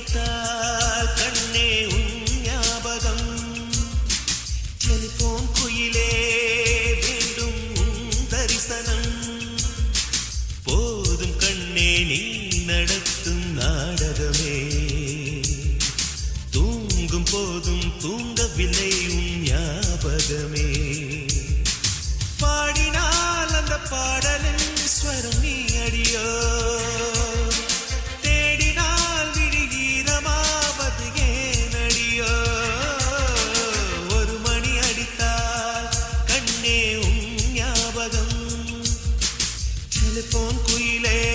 வைத்தால் கண்ணே உன் ஞாபகம். டெலிபோன் குயிலே வேண்டும் உன் தரிசனம். போதும் கண்ணே நீ நடத்தும் நாடகமே. தூங்கும் போதும் தூங்கவில்லை telefon kuile